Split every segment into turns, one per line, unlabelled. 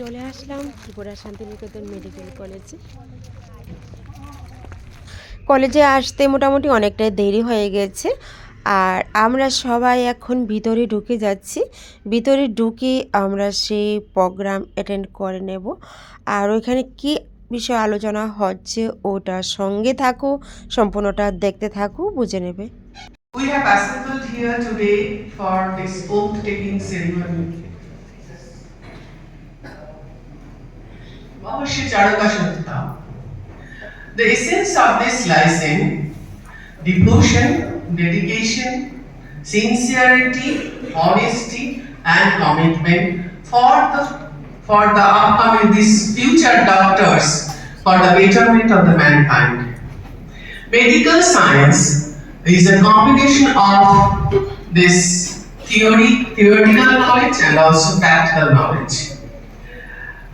চলে আসলাম ত্রিপুরা শান্তিনিকেতন মেডিকেল কলেজে। কলেজে আসতে মোটামুটি অনেকটাই দেরি হয়ে গেছে। আর আমরা সবাই এখন ভিতরে ঢুকে যাচ্ছি। ভিতরে ঢুকে আমরা সেই প্রোগ্রাম অ্যাটেন্ড করে নেব। আর ওইখানে কি বিষয়ে আলোচনা হচ্ছে ওটা সঙ্গে থাকো, সম্পূর্ণটা দেখতে থাকো, বুঝে নেবে।
We have assembled here today for this oath taking ceremony. Mavashi Charaka Shuddha. The essence of this lies in devotion, dedication, sincerity, honesty, and commitment for the for the upcoming these future doctors for the betterment of the mankind. Medical science is a combination of this theoretical knowledge and also practical knowledge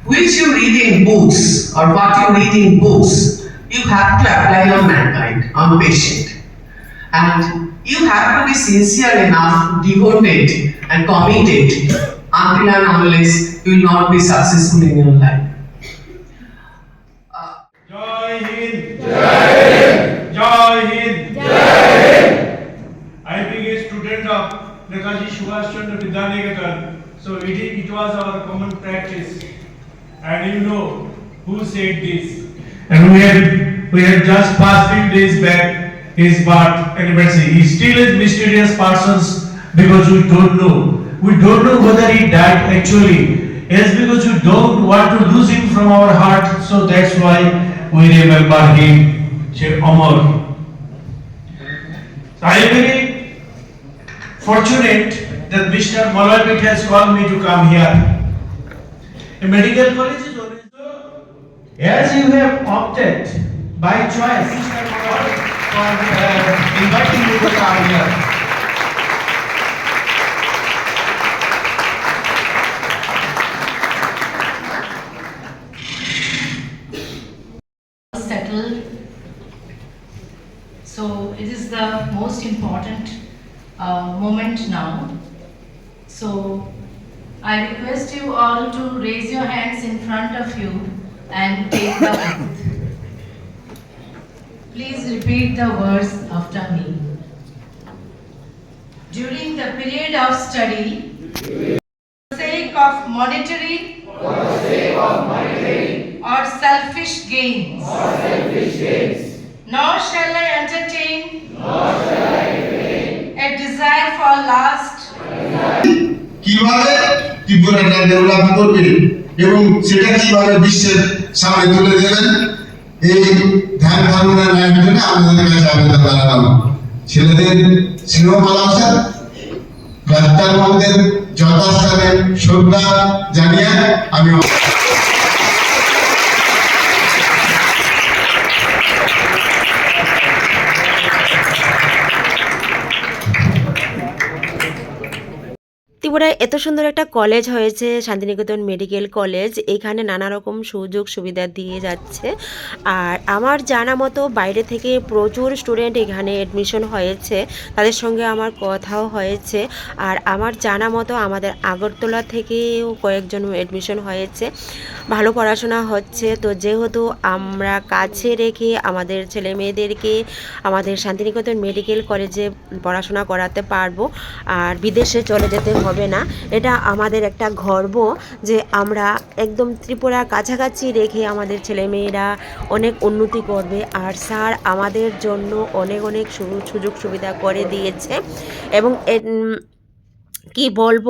which you read in books or what you read in books, you have to apply on mankind, on patient. And you have to be sincere enough, devoted and committed until and unless you will not be successful in your life. Uh,
Jai Hind! Jai Hind! Jai Hind! Jai Hind! I being a student of Nakaji Subhash Chandra Vidyanagar, so it, it was our common practice and you know who said this. And we had we had just passed few days back his birth anniversary. He still is mysterious persons because we don't know. We don't know whether he died actually. Yes, because we don't want to lose him from our heart, so that's why we remember him. She Amar. So I am very fortunate that Mr. Malabit has called me to come here. A medical college is always as you have opted by choice Mr. For uh, inviting me to come here.
settled. So it is the most important uh, moment now. So I request you all to raise your hands in front of you and take the oath. Please repeat the words after me. During the period of study, for the sake of monetary or selfish gains. Nor shall I entertain. A desire for lust.
কিভাবে ত্রিপুরাটা develop করবে এবং সেটা কীভাবে বিশ্বের সামনে তুলে দেবেন এই ধ্যান ধারণার মাধ্যমে আমাদের কাছে আবেদন জানালাম। ছেলেদের স্নেহ ভালোবাসা ডাক্তার বাবুদের যথাস্থানে শ্রদ্ধা জানিয়ে আমি
ত্রিপুরায় এত সুন্দর একটা কলেজ হয়েছে, শান্তিনিকেতন মেডিকেল কলেজ এখানে নানা রকম সুযোগ সুবিধা দিয়ে যাচ্ছে। আর আমার জানা মতো বাইরে থেকে প্রচুর স্টুডেন্ট এখানে অ্যাডমিশন হয়েছে। তাদের সঙ্গে আমার কথাও হয়েছে। আর আমার জানা মতো আমাদের আগরতলা থেকেও কয়েকজন অ্যাডমিশন হয়েছে। ভালো পড়াশোনা হচ্ছে। তো যেহেতু আমরা কাছে রেখে আমাদের ছেলে মেয়েদেরকে আমাদের শান্তিনিকেতন মেডিকেল কলেজে পড়াশোনা করাতে পারব, আর বিদেশে চলে যেতে হবে না। এটা আমাদের একটা গর্ব যে আমরা একদম ত্রিপুরার কাছাকাছি রেখে আমাদের ছেলেমেয়েরা অনেক উন্নতি করবে। আর স্যার আমাদের জন্য অনেক অনেক সুযোগ সুবিধা করে দিয়েছে। এবং কি বলব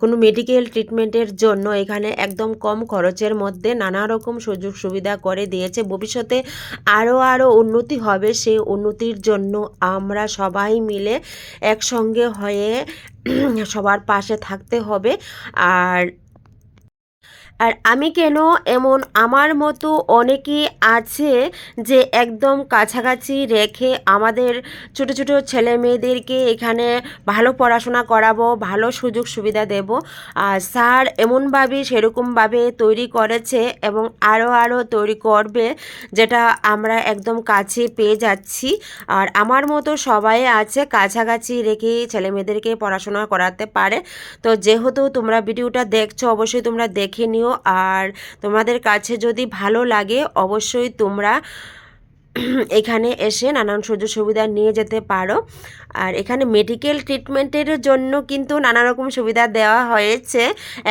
কোনো মেডিকেল ট্রিটমেন্টের জন্য এখানে একদম কম খরচের মধ্যে নানা রকম সুযোগ সুবিধা করে দিয়েছে। ভবিষ্যতে আরও আরও উন্নতি হবে সেই উন্নতির জন্য আমরা সবাই মিলে একসঙ্গে হয়ে সবার পাশে থাকতে হবে। আর আর আমি কেন এমন আমার মতো অনেকেই আছে যে একদম কাছাকাছি রেখে আমাদের ছোট ছোট ছেলে মেয়েদেরকে এখানে ভালো পড়াশোনা করাবো, ভালো সুযোগ সুবিধা দেব। আর স্যার এমনভাবে, সেরকমভাবে তৈরি করেছে এবং আরও আরও তৈরি করবে যেটা আমরা একদম কাছে পেয়ে যাচ্ছি। আর আমার মতো সবাই আছে কাছাকাছি রেখে ছেলে মেয়েদেরকে পড়াশোনা করাতে পারে। তো যেহেতু তোমরা ভিডিওটা দেখছ, অবশ্যই তোমরা দেখে নিও। আর তোমাদের কাছে যদি ভালো লাগে অবশ্যই তোমরা এখানে এসে নানান সুযোগ সুবিধা নিয়ে যেতে পারো। আর এখানে মেডিকেল ট্রিটমেন্টের জন্য কিন্তু নানা রকম সুবিধা দেওয়া হয়েছে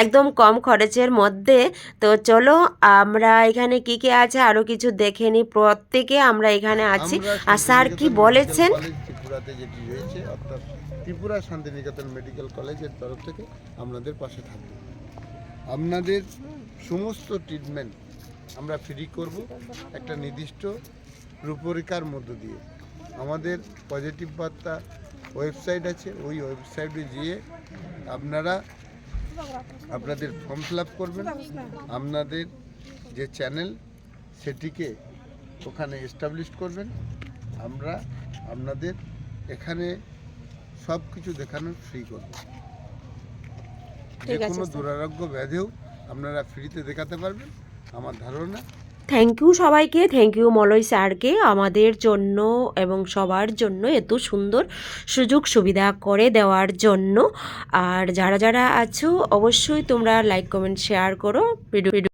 একদম কম খরচের মধ্যে। তো চলো আমরা এখানে কি কি আছে আরও কিছু দেখে নিই প্রত্যেকে আমরা এখানে আছি। আর স্যার কি বলেছেন?
ত্রিপুরাতে যেটি রয়েছে অর্থাৎ ত্রিপুরা শান্তিনিকেতন মেডিকেল কলেজের তরফ থেকে আপনাদের পাশে থাকব। আপনাদের সমস্ত ট্রিটমেন্ট আমরা ফ্রি করব একটা নির্দিষ্ট রূপরেখার মধ্য দিয়ে। আমাদের পজিটিভ বার্তা ওয়েবসাইট আছে, ওই ওয়েবসাইটে গিয়ে আপনারা আপনাদের ফর্ম ফিল করবেন। আপনাদের যে চ্যানেল সেটিকে ওখানে এস্টাবলিশ করবেন। আমরা আপনাদের এখানে সব কিছু দেখানোর ফ্রি করব। যে কোনো দুরারোগ্য ব্যাধেও আপনারা ফ্রিতে দেখাতে পারবেন আমার ধারণা।
থ্যাংক ইউ সবাইকে থ্যাংক ইউ মলয় স্যারকে। আমাদের জন্য এবং সবার জন্য এত সুন্দর সুযোগ সুবিধা করে দেওয়ার জন্য। আর যারা যারা আছো অবশ্যই তোমরা লাইক কমেন্ট শেয়ার করো। ভিডিও